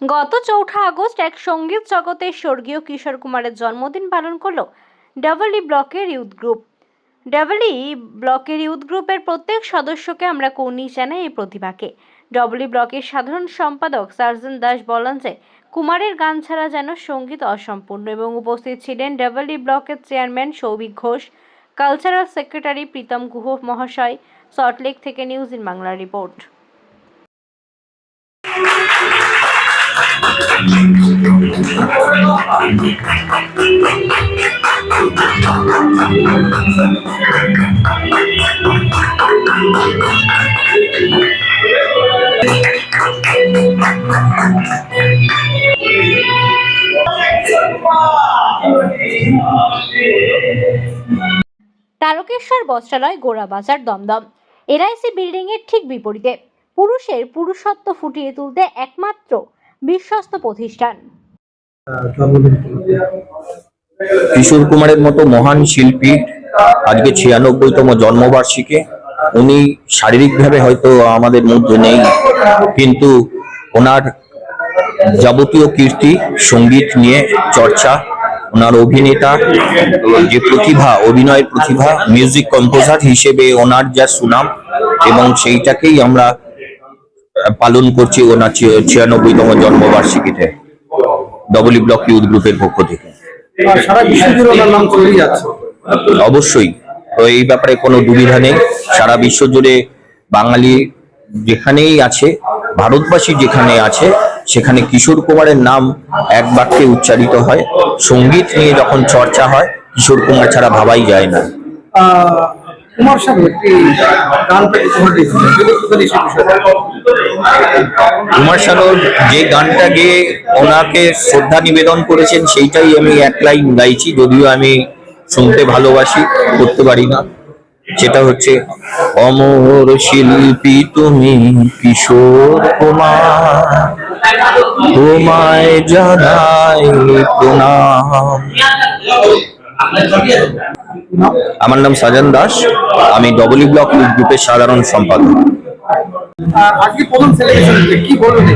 গত চৌঠা আগস্ট এক সংগীত জগতে স্বর্গীয় কিশোর কুমারের জন্মদিন পালন করল ডাবলি ব্লকের ইউথ গ্রুপ। ডাবলি ব্লকের ইউথ গ্রুপের প্রত্যেক সদস্যকে আমরা কর্নিশ জানাই এই প্রতিভাকে। ডবলি ব্লকের সাধারণ সম্পাদক সার্জন দাস বলেন যে, কুমারের গান ছাড়া যেন সংগীত অসম্পূর্ণ এবং উপস্থিত ছিলেন ডাবলি ব্লকের chairman Souvik Ghosh, cultural secretary Pritam Guha মহাশয়, সল্টলেক থেকে news in Bangla report. Tarakeswar Bastralaya Gorabazar Dumdum. LIC building এর ঠিক বিপরীতে। পুরুষের পুরুষত্ব ফুটিয়ে তুলতে একমাত্র বিশ্বস্ত প্রতিষ্ঠান। কিশোর কুমারের মতো মহান শিল্পী, আজকে ছিয়ানব্বইতম জন্মবার্ষিকী। উনি শারীরিকভাবে হয়তো আমাদের মধ্যে নেই, কিন্তু ওনার যাবতীয় কীর্তি, সংগীত নিয়ে চর্চা, ওনার অভিনেতা, যে প্রতিভা, অভিনয়ের প্রতিভা মিউজিক কম্পোজার হিসেবে ওনার যা সুনাম এবং সেইটাকেই আমরা পালন করছি ওনার ছিয়ানব্বইতম জন্মবার্ষিকীতে। ডবলি ব্লক ইউথ গ্রুপের পক্ষ থেকে। যাচ্ছে। অবশ্যই। তো এই ব্যাপারে কোনো দুবিধা নেই। সারা বিশ্ব জুড়ে বাঙালি যেখানেই আছে ভারতবাসী যেখানে আছে সেখানে কিশোর কুমারের নাম এক বাক্যে উচ্চারিত হয়। সংগীত নিয়ে যখন চর্চা হয় কিশোর কুমার ছাড়া ভাবাই যায় না। কুমার সাহেব একটি গান কুমার শানুর যে গানটা গেয়ে ওনাকে শ্রদ্ধা নিবেদন করেছেন, সেইটাই আমি এক লাইন গাইছি, যদিও আমি শুনতে ভালোবাসি, করতে পারি না। সেটা হচ্ছে, অমর শিল্পী তুমি কিশোর কুমার, তোমায় জানাই প্রণাম। আমার নাম সাজান দাস। আমি ডবলি ব্লক গ্রুপের সাধারণ সম্পাদক। আর আজকে প্রথম সেলিব্রেশন কি বলবেন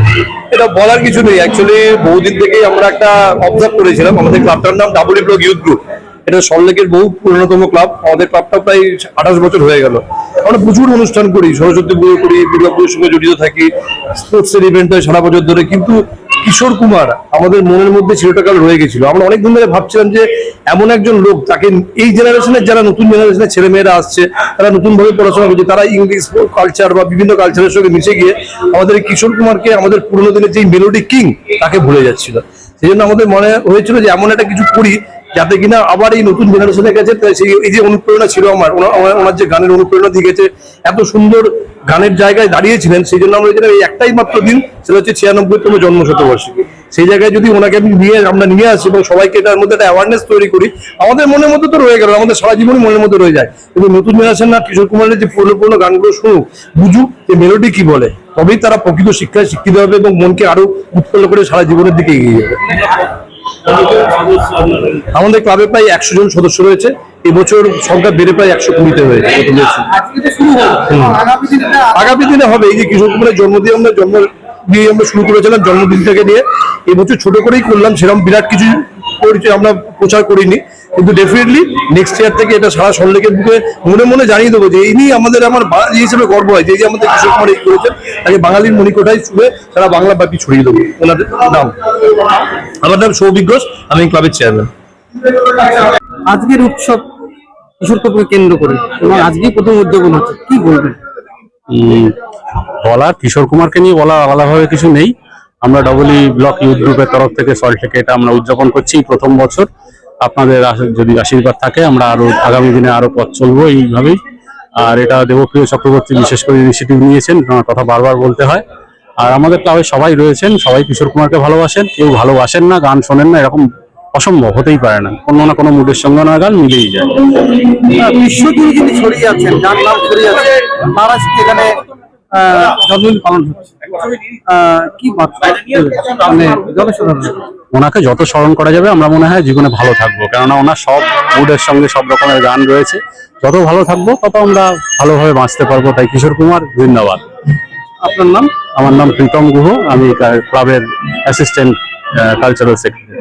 এটা বলার কিছু নেই। অ্যাকচুয়ালি বহুদিন থেকেই আমরা একটা অবজার্ভ করেছিলাম। আমাদের ক্লাবটার নাম ডাবল ব্লক ইউথ গ্রুপ এটা সল্লেকের বহু পুরনোতম ক্লাব। আমাদের ক্লাবটা প্রায় আঠাশ বছর হয়ে গেল। আমরা প্রচুর অনুষ্ঠান করি। সরস্বতী পুজো করি দুর্গা পুজোর সঙ্গে জড়িত থাকি। স্পোর্টসের ইভেন্ট হয় সারা বছর ধরে। কিন্তু কিশোর কুমার আমাদের মনের মধ্যে চিরটাকাল রয়ে গেছিল। আমরা অনেক দিন ধরে ভাবছিলাম যে এমন একজন লোক, তাকে এই জেনারেশনের যারা নতুন জেনারেশনের ছেলে মেয়েরা আসছে, তারা নতুনভাবে পড়াশোনা করছে, তারা ইংলিশ কালচার বা বিভিন্ন কালচারের সঙ্গে মিশে গিয়ে আমাদের কিশোর কুমারকে, আমাদের পুরোনো দিনের যে মেলোডি কিং তাকে ভুলে যাচ্ছিল। সেই জন্য আমাদের মনে হয়েছিল যে এমন একটা কিছু করি যাতে কিনা আবার এই নতুন জেনারেশনের কাছে সেই এই যে অনুপ্রেরণা ছিল আমার, ওনা- ওনা- ওনার যে গানের অনুপ্রেরণা দিয়ে গেছে এত সুন্দর গানের জায়গায় দাঁড়িয়েছিলেন, সেই জন্য আমরা এই একটাই মাত্র দিন, সেটা হচ্ছে ছিয়ানব্বইতম জন্ম শতবর্ষী সেই জায়গায় যদি ওনাকে আমি নিয়ে, আমরা নিয়ে আসি এবং সবাইকে এটার মধ্যে একটা অ্যাওয়ারনেস তৈরি করি, আমাদের মনের মধ্যে তো রয়ে গেল, আমাদের সারা জীবনই মনের মধ্যে রয়ে যায়। কিন্তু নতুন জেনারেশন না কিশোর কুমারের যে পুরনো পুরনো গানগুলো শুনুক, বুঝুক যে মেলোডি কি বলে, তবেই তারা প্রকৃত শিক্ষায় শিক্ষিত হবে এবং মনকে আরও উৎফুল্ল করে সারা জীবনের দিকে এগিয়ে যাবে। আমাদের ক্লাবে প্রায় একশো জন সদস্য রয়েছে। এবছর সংখ্যা বেড়ে প্রায় একশো কুড়িতে হয়েছে। আগামী দিনে হবে। এই যে কিশোর কুমারের জন্মদিন আমরা জন্ম দিয়ে আমরা শুরু করেছিলাম জন্মদিন থেকে নিয়ে। এবছর ছোট করেই করলাম সেরকম বিরাট কিছু পরিচয় আমরা প্রচার করিনি। কিন্তু ডেফিনেটলি নেক্সট ইয়ার থেকে এটা সারা সল্লেকের বুকে মনে মনে জানিয়ে দেবো যে ইনি আমাদের আমার বাঙালি হিসেবে গর্ব হয় যে যে আমাদের কিশোর কুমার এই করেছেন তাকে বাঙালির মণিকোঠায় ছুঁয়ে সারা বাংলা ব্যাপী ছড়িয়ে দেবো। ওনাদের নাম। আমার নাম সৌভিক ঘোষ আমি ক্লাবের চেয়ারম্যান আজকের উৎসব কিশোর কুমারকে কেন্দ্র করে এবং আজকেই প্রথম উদ্যোগন হচ্ছে কি বলবেন? উম, বলার কিশোর কুমারকে নিয়ে বলা আলাদাভাবে কিছু নেই। আমরা ডবলি ব্লক ইউথ গ্রুপের তরফ থেকে সল্ট থেকে এটা আমরা উদযাপন করছি প্রথম বছর। আপনাদের যদি আশীর্বাদ থাকে, আমরা আরও আগামী দিনে আরও পথ চলবো এইভাবেই। আর এটা দেবপ্রিয় চক্রবর্তী বিশেষ করে ইনিশিয়েটিভ নিয়েছেন কথা বারবার বলতে হয়। আর আমাদের ক্লাবে সবাই রয়েছেন, সবাই কিশোর কুমারকে ভালোবাসেন, কেউ ভালোবাসেন না, গান শোনেন না, এরকম অসম্ভব হতেই পারে না। কোনো না কোনো মুডের সঙ্গে ওনার গান মিলেই যায়। বিশ্বজুড়ে ছড়িয়ে যার নাম ছড়িয়ে এখানে পালন হচ্ছে কি মানে জনসাধারণ ওনাকে যত স্মরণ করা যাবে আমরা মনে হয় জীবনে ভালো থাকব। কেননা ওনার সব মুডের সঙ্গে সব রকমের গান রয়েছে। যত ভালো থাকব তত আমরা ভালোভাবে বাঁচতে পারব। তাই কিশোর কুমার ধন্যবাদ। আপনার নাম? আমার নাম প্রীতম গুহ। আমি ক্লাবের অ্যাসিস্ট্যান্ট কালচারাল সেক্রেটারি